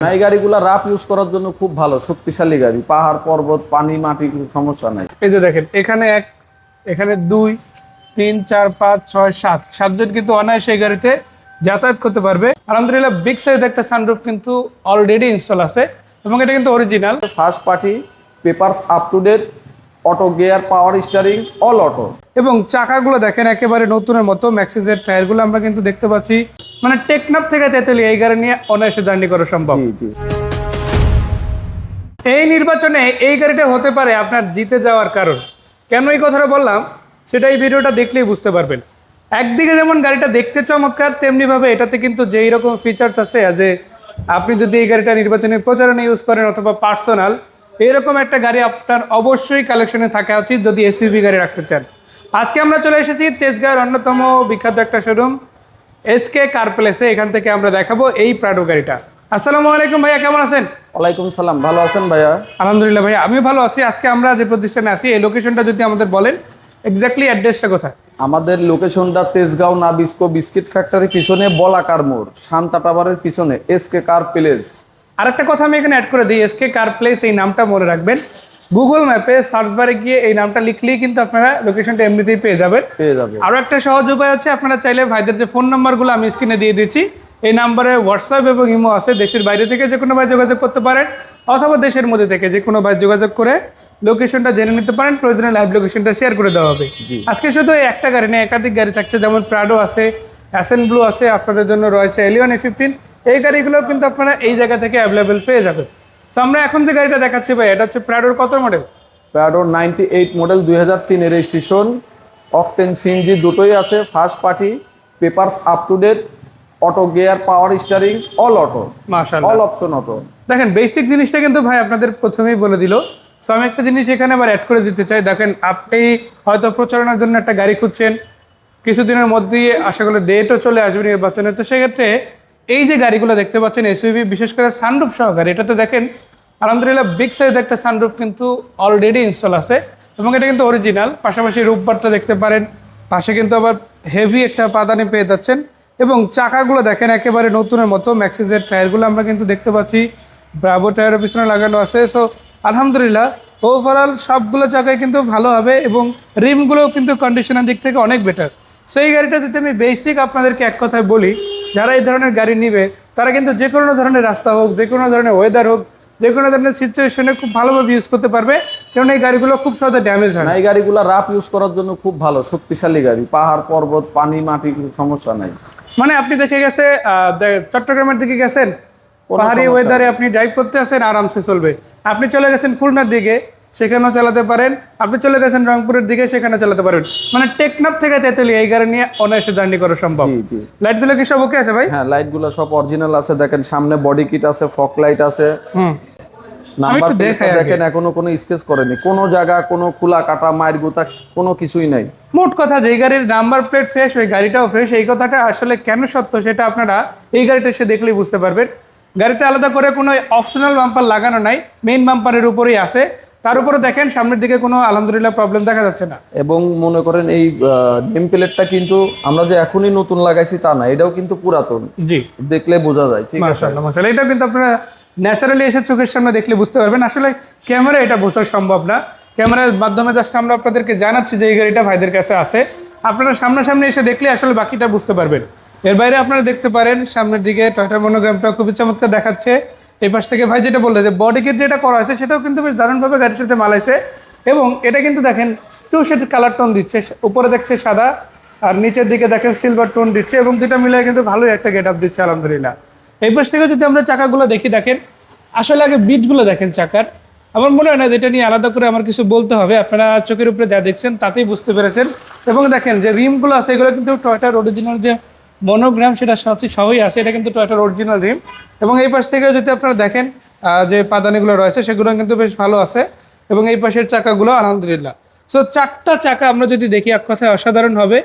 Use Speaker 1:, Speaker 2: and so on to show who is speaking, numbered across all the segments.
Speaker 1: এই গাড়িগুলো rough use করার জন্য খুব ভালো শক্তিশালী গাড়ি। পাহাড় পর্বত পানি মাটি কোনো সমস্যা নাই।
Speaker 2: এই যে দেখেন এখানে এক এখানে দুই তিন চার পাঁচ ছয় সাত। সাতজন কিন্তু অনায়াসে এই গাড়িতে যাতায়াত করতে পারবে। আলহামদুলিল্লাহ বিগ সাইজ একটা সানরুফ কিন্তু অলরেডি ইনস্টল আছে এবং এটা কিন্তু original
Speaker 1: first party papers up to date auto gear power steering all auto
Speaker 2: এবং চাকাগুলো দেখেন একেবারে নতুনের মতো ম্যাক্সিসের টায়ারগুলো আমরা কিন্তু দেখতে পাচ্ছি। মানে টেকনাফ থেকে তেতুলি এই গাড়ি নিয়ে অনায়াসে জার্নি করা সম্ভব। এই নির্বাচনে এই গাড়িটা হতে পারে আপনার জিতে যাওয়ার কারণ। কেন এই কথাটা বললাম? সেটা এই ভিডিওটা দেখলেই বুঝতে পারবেন। একদিকে যেমন গাড়িটা দেখতে চমৎকার তেমনিভাবে এটাতে কিন্তু যেই রকম ফিচার্স আছে যে আপনি যদি এই গাড়িটা নির্বাচনী প্রচারণে ইউজ করেন অথবা পার্সোনাল এরকম একটা গাড়ি আপনার অবশ্যই কালেকশনে থাকা উচিত যদি এসইউভি গাড়ি রাখতে চান। আজকে আমরা চলে এসেছি তেজগাঁয়ের অন্যতম বিখ্যাত একটা শোরুম এসকে কার প্লেসে এখান থেকে আমরা দেখাবো এই প্রাডো গাড়িটা। আসসালামু আলাইকুম ভাইয়া কেমন আছেন?
Speaker 1: ওয়ালাইকুম সালাম ভালো আছেন ভাইয়া?
Speaker 2: আলহামদুলিল্লাহ ভাইয়া আমিও ভালো আছি। আজকে আমরা যে প্রতিষ্ঠানে আছি এই লোকেশনটা যদি আমাদের বলেন এক্স্যাক্টলি অ্যাড্রেসটা কোথায়?
Speaker 1: আমাদের লোকেশনটা তেজগাঁও নাবিস্কো বিস্কিট ফ্যাক্টরির পিছনে বলাকার মোড় শান্তা টাওয়ারের পিছনে এসকে কার প্লেস
Speaker 2: আরেকটা কথা আমি এখানে অ্যাড করে দিই এসকে কার প্লেস এই নামটা মনে রাখবেন। গুগল ম্যাপে সার্চ বারে গিয়ে এই নামটা লিখলেই কিন্তু আপনারা লোকেশনটা এমনিতেই পেয়ে যাবেন।
Speaker 1: পেয়ে
Speaker 2: আরও একটা সহজ উপায় হচ্ছে আপনারা চাইলে ভাইদের যে ফোন নাম্বারগুলো আমি স্ক্রিনে দিয়ে দিচ্ছি এই নাম্বারে হোয়াটসঅ্যাপ এবং ইমো আছে দেশের বাইরে থেকে যে কোনো ভাই যোগাযোগ করতে পারেন অথবা দেশের মধ্যে থেকে যে কোনো ভাই যোগাযোগ করে লোকেশনটা জেনে নিতে পারেন প্রয়োজনে লাইভ লোকেশনটা শেয়ার করে দেওয়া হবে। আজকে শুধু এই একটা গাড়ি নেই একাধিক গাড়ি থাকছে যেমন প্রাডো আছে অ্যাসেন ব্লু আছে আপনাদের জন্য রয়েছে এলিয়ন এ ফিফটিন এই গাড়িগুলো কিন্তু আপনারা এই জায়গা থেকে অ্যাভেলেবেল পেয়ে যাবেন। তো আমরা এখন যে গাড়িটা দেখাচ্ছি ভাই এটা হচ্ছে প্রাডোর কত model
Speaker 1: Prado ninety eight model দুই হাজার তিনের রেজিস্ট্রেশন অকটেন সিএনজি দুটোই আছে first party papers up to date auto gear power steering all auto all option auto
Speaker 2: দেখেন বেসিক জিনিসটা কিন্তু ভাই আপনাদের প্রথমেই বলে দিল। সো আমি একটা জিনিস এখানে আবার অ্যাড করে দিতে চাই। দেখেন আপনি হয়তো প্রচারণার জন্য একটা গাড়ি খুঁজছেন। কিছুদিনের মধ্যেই আশা করি ডেটও চলে আসবে নির্বাচনে। তো সেক্ষেত্রে এই যে গাড়িগুলো দেখতে পাচ্ছেন এসইভি বিশেষ করে সানরুফ সহ গাড়ি এটাতে দেখেন আলহামদুলিল্লাহ বিগ সাইজ একটা সানরুফ কিন্তু অলরেডি ইনস্টল আছে এবং এটা কিন্তু অরিজিনাল পাশাপাশি রূপবারটা দেখতে পারেন, পাশে কিন্তু আবার হেভি একটা পাদানি পেয়ে যাচ্ছেন এবং চাকাগুলো দেখেন একেবারে নতুনের মতো ম্যাক্সিসের টায়ারগুলো আমরা কিন্তু দেখতে পাচ্ছি ব্রাভো টায়ারের পিছনে লাগানো আছে সো আলহামদুলিল্লাহ ওভারঅল সবগুলো চাকায় কিন্তু ভালো হবে এবং রিমগুলোও কিন্তু কন্ডিশনের দিক থেকে অনেক বেটার সো এই গাড়িটা যদি আমি বেসিক আপনাদেরকে এক কথায় বলি যারা এই ধরনের গাড়ি নিবে তারা কিন্তু যে কোনো ধরনের রাস্তা হোক যে কোনো ধরনের ওয়েদার হোক যে কোনো ধরনের সিচুয়েশনে খুব ভালোভাবে ইউজ করতে পারবে। কারণ এই গাড়িগুলো খুব সহজে ড্যামেজ হয় না।
Speaker 1: এই গাড়িগুলো রাফ ইউজ করার জন্য খুব ভালো শক্তিশালী গাড়ি। পাহাড় পর্বত পানি মাটি কোনো সমস্যা নাই।
Speaker 2: মানে আপনি দেখে গেছে চট্টগ্রামের দিকে গেছেন? পাহাড়ি ওয়েদারে আপনি ড্রাইভ করতে আসেন আরামসে চলবে। আপনি চলে গেছেন খুলনার দিকে। সেখানেও চালাতে পারেন। আপনি চলে গেছেন রংপুরের দিকে সেখানে চালাতে পারবেন। মানে টেকনাফ থেকে তেতুলি এই গাড়ি নিয়ে অনায়াসে জার্নি করা সম্ভব। লাইটগুলো কি সব ওকে আছে ভাই?
Speaker 1: হ্যাঁ লাইটগুলো সব অরিজিনাল আছে। দেখেন সামনে বডি কিট আছে ফক লাইট আছে।
Speaker 2: হুম।
Speaker 1: নাম্বার। দেখেন এখনও কোনো স্কেচ করেনি। কোনো জায়গা কোনো খোলা কাটা মায়ের গুতা কোনো কিছুই নাই।
Speaker 2: মোট কথা যেই গাড়ির নাম্বার প্লেট ফ্রেশ ওই গাড়িটাও ফ্রেশ এই কথাটা আসলে কেন সত্য সেটা আপনারা এই গাড়িটা এসে দেখলেই বুঝতে পারবেন। গাড়িতে আলাদা করে কোনো অপশনাল বাম্পার লাগানো নাই মেইন বাম্পারের উপরেই আছে। তার উপরে দেখেন সামনের দিকে কোনো আলহামদুলিল্লাহ প্রবলেম দেখা যাচ্ছে না।
Speaker 1: এবং মনে করেন এই নেম প্লেটটা কিন্তু আমরা যে এখনই নতুন লাগাইছি তা না এটাও কিন্তু পুরাতন।
Speaker 2: জি।
Speaker 1: দেখলে বোঝা যায় ঠিক আছে?
Speaker 2: মাশাআল্লাহ এটা কিন্তু আপনারা ন্যাচারালি এসে চোখের সামনে দেখলে বুঝতে পারবেন। আসলে ক্যামেরা এটা বোঝা সম্ভব না। ক্যামেরার মাধ্যমে জাস্ট আমরা আপনাদেরকে জানাচ্ছি যে এই গাড়িটা ভাইদের কাছে আছে। আপনারা সামনাসামনি এসে দেখলে আসলে বাকিটা বুঝতে পারবেন। এর বাইরে আপনারা দেখতে পারেন সামনের দিকে টয়টা মনোগ্রামটা খুবই চমৎকার দেখাচ্ছে। এই পাশ থেকে ভাই যেটা বললে যে বডি যেটা করা হয়েছে, সেটাও কিন্তু বেশ দারুণভাবে গাড়ির সাথে মালাইছে। এবং এটা কিন্তু দেখেন টু শেড কালার টোন দিচ্ছে উপরে দেখছে সাদা, আর নিচের দিকে দেখেন সিলভার টোন দিচ্ছে, এবং দুটা মিলে কিন্তু ভালোই একটা গেট আপ দিচ্ছে, আলহামদুলিল্লাহ। এই পাশ থেকে যদি আমরা চাকাগুলো দেখি, দেখেন, আসলে আগে বিটগুলো দেখেন চাকার। আমার মনে হয় না যে এটা নিয়ে আলাদা করে আমার কিছু বলতে হবে, আপনারা চোখের উপরে যা দেখছেন তাতেই বুঝতে পেরেছেন। এবং দেখেন যে রিমগুলো আছে, এগুলো কিন্তু টয়টার অরিজিনাল যে মনোগ্রাম সেটা সাথে সবই আছে, এটা কিন্তু টয়টার অরিজিনাল রিম এবং এই পাশ থেকে যদি আপনারা দেখেন যে পাদানিগুলো রয়েছে সেগুলো কিন্তু বেশ ভালো আছে। এবং এই পাশের চাকাগুলো আলহামদুলিল্লাহ। সো চারটা চাকা আমরা যদি দেখি, এক কথায় অসাধারণ হবে।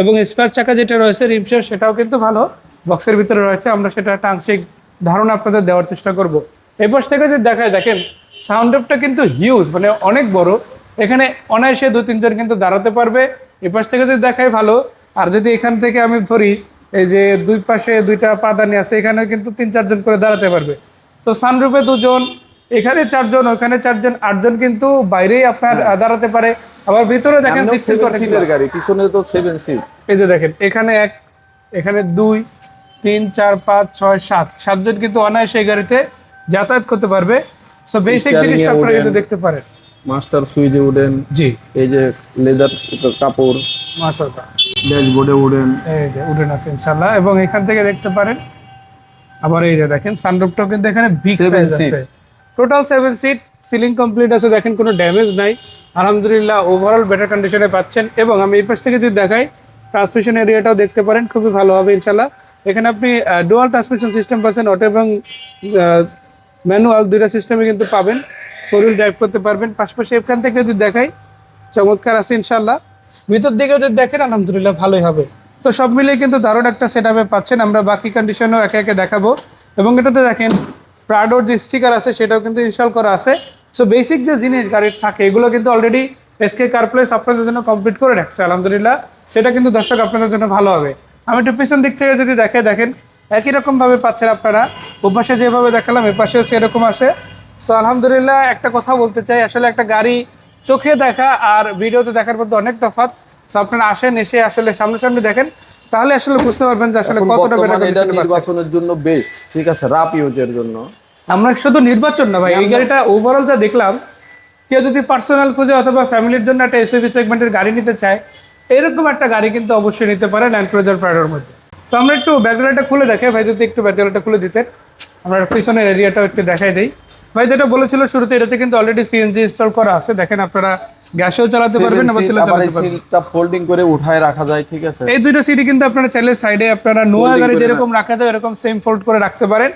Speaker 2: এবং স্পেয়ার চাকা যেটা রয়েছে রিমসের সেটাও কিন্তু ভালো। বক্সের ভিতরে রয়েছে, আমরা সেটা একটা আংশিক ধারণা আপনাদের দেওয়ার চেষ্টা করব। এই পাশ থেকে যদি দেখায়, দেখেন সাউন্ড অফটা কিন্তু হিউজ মানে অনেক বড়। এখানে অনায়াসে দু তিনজন কিন্তু দাঁড়াতে পারবে। এই পাশ থেকে যদি দেখায়, ভালো। আর যদি এখান থেকে আমি ধরি এই যে দুই পাশে দুইটা পাদানি আছে এখানেও কিন্তু তিন চারজন করে দাঁড়াতে পারবে। তো সানরুফে দুজন এখানে চারজন ওখানে চারজন আটজন কিন্তু বাইরেই আপনার দাঁড়াতে পারে। আবার ভিতরে দেখেন
Speaker 1: সামনেও
Speaker 2: 16
Speaker 1: সেভেন
Speaker 2: অনেকগুলো।
Speaker 1: সিটের গাড়ি পিছনে তো সেভেন সিট
Speaker 2: এই যে দেখেন এখানে এক এখানে দুই তিন চার পাঁচ ছয় সাত। সাতজন কিন্তু অনায়াসে এই গাড়িতে যাতায়াত করতে পারবে। সো বেসিক জিনিসটা আপনারা কিন্তু দেখতে পারেন।
Speaker 1: মাস্টার সুইচে উঠেন।
Speaker 2: জি।
Speaker 1: এই যে লেদার কাপড়।
Speaker 2: মাশাআল্লাহ।
Speaker 1: ড্যাশবোর্ডে উঠেন
Speaker 2: এই যে উঠেন আছে ইনশাআল্লাহ এবং এখান থেকে দেখতে পারেন আবার এই যে দেখেন সানরুফটাও কিন্তু এখানে বিগ সাইজ আছে। Total seven seat ceiling complete আছে দেখেন কোনো ড্যামেজ নাই। আলহামদুলিল্লাহ ওভারঅল বেটার কন্ডিশনে পাচ্ছেন। এবং আমি এই পাশ থেকে যদি দেখাই ট্রান্সমিশন এরিয়াটাও দেখতে পারেন খুবই ভালো হবে ইনশাল্লাহ। এখানে আপনি ডুয়াল ট্রান্সমিশন সিস্টেম পাচ্ছেন অটো এবং ম্যানুয়াল দুইটা সিস্টেমে কিন্তু পাবেন। ফোর হুইল ড্রাইভ করতে পারবেন। পাশাপাশি এখান থেকে যদি দেখাই চমৎকার আছে ইনশাল্লাহ। ভিতর দিকে যদি দেখেন, আলহামদুলিল্লাহ ভালোই হবে। তো সব মিলিয়ে কিন্তু দারুণ একটা সেট পাচ্ছেন। আমরা বাকি কন্ডিশনও একে একে দেখাবো। এবং এটাতে দেখেন প্রাডোর যে স্টিকার আছে, সেটাও কিন্তু ইনস্টল করা আছে। সো বেসিক যে জিনিস গাড়ির থাকে, এগুলো কিন্তু অলরেডি এসকে কারপ্লেস আপনাদের জন্য কমপ্লিট করে রাখছে, আলহামদুলিল্লাহ। সেটা কিন্তু দর্শক আপনাদের জন্য ভালো হবে। আমি একটু পিছন দিক থেকে যদি দেখে, দেখেন, একই রকমভাবে পাচ্ছেন আপনারা। ওপাশে যেভাবে দেখালাম, এপাশেও সেরকম আসে সো আলহামদুলিল্লাহ একটা কথা বলতে চাই। আসলে একটা গাড়ি চোখে দেখা আর ভিডিওতে দেখার মধ্যে অনেক তফাৎ। সো আপনারা আসেন এসে আসলে সামনাসামনি দেখেন। তাহলে আসলে বুঝতে পারবেন যে আসলে কতটা
Speaker 1: এটা নির্বাচনের জন্য বেস্ট ঠিক আছে? রাপ ইউজের জন্য।
Speaker 2: আমরা শুধু নির্বাচন না ভাই এই গাড়িটা ওভারঅল যা দেখলাম কেউ যদি পার্সোনাল খুঁজে অথবা ফ্যামিলির জন্য একটা এসইভি সেগমেন্টের গাড়ি নিতে চায় এরকম একটা গাড়ি কিন্তু অবশ্যই নিতে পারে ল্যান্ড ক্রুজার প্রাইডের মধ্যে। তো আমরা একটু ব্যাকগ্রাউন্ডটা খুলে দেখে ভাই যদি একটু ব্যাকগ্রাউন্ডটা খুলে দিতেন আমরা পিছনের এরিয়াটাও একটু দেখাই দিই। ভাই যেটা বলেছিল শুরুতে এটাতে কিন্তু অলরেডি সিএনজি ইনস্টল করা আছে। দেখেন আপনারা গ্যাসেও চালাতে পারবেন আবার তেলে চালাতে পারবেন।
Speaker 1: সিটটা ফোল্ডিং করে উঠায় রাখা যায় ঠিক আছে?
Speaker 2: এই দুইটা সিটি কিন্তু আপনারা চাইলে সাইডে আপনারা নোয়া গাড়ি যেরকম রাখা। যায় এরকম সেম ফোল্ড করে রাখতে পারেন।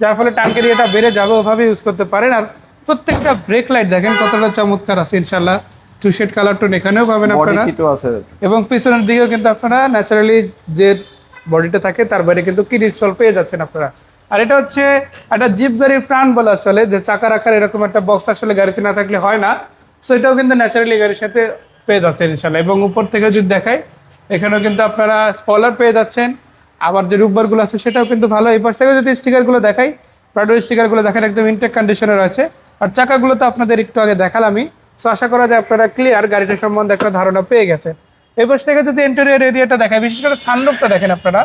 Speaker 2: যার ফলে টাঙ্কের এটা বেড়ে যাবে ওভাবে ইউজ করতে পারেন। আর প্রত্যেকটা ব্রেক লাইট দেখেন কতটা চমৎকার আছে ইনশাল্লাহ টু শেড কালার টোন এখানেও পাবেন আপনারা।
Speaker 1: আছে।
Speaker 2: এবং পিছনের দিকেও কিন্তু আপনারা ন্যাচারালি যে বডিটা থাকে তার বাইরে কিন্তু কিট ইনস্টল পেয়ে যাচ্ছেন আপনারা। আর এটা হচ্ছে একটা জিপ গাড়ির প্রাণ বলা চলে, যে চাকা রাখার এরকম একটা বক্স আসলে গাড়িতে না থাকলে হয় না। সো এটাও কিন্তু ন্যাচারালি গাড়ির সাথে পেয়ে যাচ্ছেন ইনশাল্লাহ এবং উপর থেকে যদি দেখাই, এখানেও কিন্তু আপনারা স্পলার পেয়ে যাচ্ছেন। আবার যে রুববারগুলো আছে, সেটাও কিন্তু ভালো। এই পাশ থেকে যদি স্টিকারগুলো দেখাই প্রাডোর স্টিকারগুলো দেখেন, একদম ইনটেক কন্ডিশনে রয়েছে। আর চাকাগুলো তো আপনাদের একটু আগে দেখালামই। সো আশা করা যায় আপনারা ক্লিয়ার গাড়িটা সম্বন্ধে একটা ধারণা পেয়ে গেছেন। এই পাশ থেকে যদি ইন্টেরিয়র এরিয়াটা দেখায় বিশেষ করে সানরুফটা দেখেন আপনারা,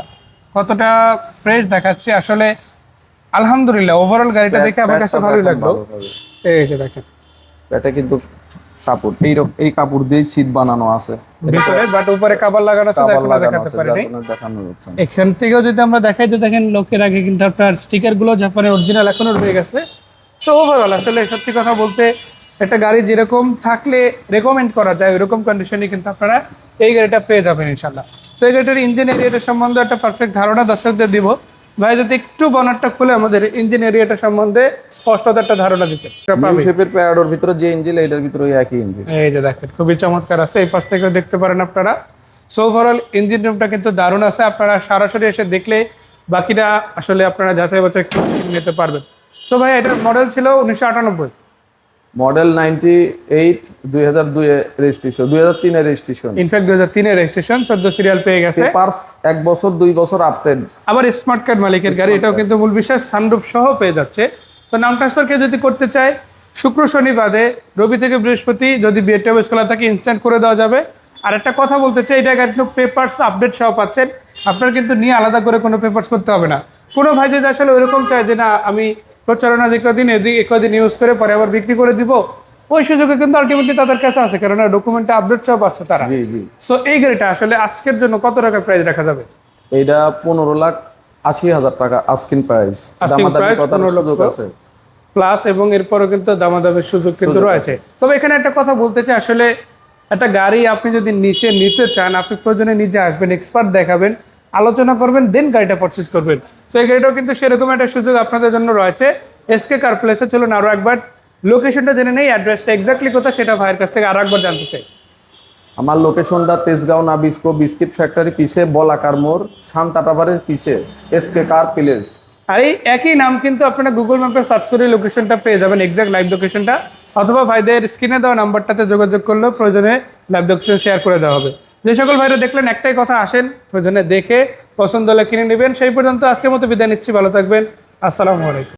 Speaker 2: কতটা ফ্রেশ দেখাচ্ছে। আসলে আলহামদুলিল্লাহ ওভারঅল গাড়িটা দেখে আমার কাছে ভালোই লাগল। এই যে দেখেন।
Speaker 1: এটা কিন্তু কাপড় এই এই কাপড় দিয়ে সিট বানানো আছে।
Speaker 2: ভিতরে বাট উপরে কাবার লাগানো আছে
Speaker 1: কাভার
Speaker 2: দেখাতে পারি। এখান থেকেও যদি আমরা দেখাই যে দেখেন লোকের আগে কিন্তু আপনার স্টিকারগুলো জাপানের অরিজিনাল এখনও রয়ে গেছে। সো ওভারঅল আসলে সত্যি কথা বলতে একটা গাড়ি যেরকম থাকলে রেকমেন্ড করা যায় ওইরকম কন্ডিশনে কিন্তু আপনারা এই গাড়িটা পেয়ে যাবেন ইনশাল্লাহ সো এই গাড়িটার ইঞ্জিন এরিয়াটা সম্বন্ধে একটা পারফেক্ট ধারণা দর্শকদের দিব। ভাই যদি একটু বনারটা খুলে আমাদের ইঞ্জিন এরিয়াটা সম্বন্ধে স্পষ্টতা একটা ধারণা দিতে।
Speaker 1: শেপের প্যারাডোর ভিতরে যে ইঞ্জিন এটার ভিতরে ওই একই ইঞ্জিন
Speaker 2: এই যে দেখেন খুবই চমৎকার আছে। এই পাশ থেকেও দেখতে পারেন আপনারা। সো ওভারঅল ইঞ্জিন রুমটা কিন্তু দারুণ আছে। আপনারা সরাসরি এসে দেখলে বাকিটা আসলে আপনারা যাচাই বাছাই নিতে পারবেন। সো ভাই এটার মডেল ছিল উনিশশো আটানব্বই।
Speaker 1: মডেল নাইনটি এইট দুই হাজার দুই রেজিস্ট্রেশন দুই হাজার তিনের রেজিস্ট্রেশন
Speaker 2: ইনফ্যাক্ট দু হাজার তিনের রেজিস্ট্রেশন চোদ্দ সিরিয়াল পেয়ে গেছে।
Speaker 1: পেপার্স এক বছর দুই বছর আপডেট
Speaker 2: আবার স্মার্ট কার্ড মালিকের গাড়ি এটাও কিন্তু মূল বিশেষ সানরূপ সহ পেয়ে যাচ্ছে। তো নাম ট্রান্সফার কেউ যদি করতে চায় শুক্র শনি বাদে রবি থেকে বৃহস্পতি যদি বিএড অফিস খোলা থাকে ইনস্ট্যান্ট করে দেওয়া যাবে। আর একটা কথা বলতে চাই এটা কিন্তু পেপারস আপডেট সহ পাচ্ছেন। আপনার কিন্তু নিয়ে আলাদা করে কোনো পেপারস করতে হবে না। কোনো ভাই যদি আসলে ওইরকম চায় যে না আমি প্রচারণা যে কদিন এদিক একদিন ইউজ করে পরে আবার বিক্রি করে দিব। ওই সুযোগে কিন্তু আলটিমেটলি তাদের কাছে আছে কেননা ডকুমেন্টে আপডেট সহ পাচ্ছে তারা।
Speaker 1: জি জি।
Speaker 2: সো এই গাড়িটা আসলে আজকের জন্য কত টাকা প্রাইস রাখা যাবে?
Speaker 1: এটা পনেরো লাখ আশি হাজার টাকা আস্কিন প্রাইস
Speaker 2: Asking
Speaker 1: দামাদামি
Speaker 2: price
Speaker 1: করার
Speaker 2: 15 লক্ষ।
Speaker 1: সুযোগ আছে।
Speaker 2: প্লাস এবং এরপরও কিন্তু দামাদামের সুযোগ কিন্তু রয়েছে। তবে এখানে একটা কথা বলতে চাই আসলে একটা গাড়ি আপনি যদি নিচে নিতে চান আপনি প্রয়োজনে নিজে আসবেন এক্সপার্ট দেখাবেন। আলোচনা করবেন দেন গাড়িটা পারচেস করবেন। তো এই গাড়িটাও কিন্তু সেরকম একটা সুযোগ আপনাদের জন্য রয়েছে। এসকে কার প্লেসে চলুন আরও একবার। লোকেশনটা জেনে নেই অ্যাড্রেসটা এক্স্যাক্টলি কোথায় সেটা ভাইয়ের কাছ থেকে আরও একবার জানতে চাই।
Speaker 1: আমার লোকেশনটা তেজগাঁও নাবিস্কো বিস্কিট ফ্যাক্টরি পিছে বলাকার মোড় শান্তাটাবারের পিছে এসকে কার প্লেস
Speaker 2: আর এই একই নাম কিন্তু আপনারা গুগল ম্যাপে সার্চ করে লোকেশনটা পেয়ে যাবেন এক্সাক্ট লাইভ লোকেশনটা অথবা ভাইদের স্ক্রিনে দেওয়া নাম্বারটাতে যোগাযোগ করলেও প্রয়োজনে লাইভ লোকেশন শেয়ার করে দেওয়া হবে। যে সকল ভাইরা দেখলেন, একটাই কথা, আসেন, প্রয়োজনে দেখে, পছন্দ হলে কিনে নেবেন। সেই পর্যন্ত আজকের মতো বিদায় নিচ্ছি। ভালো থাকবেন। আসসালামু আলাইকুম।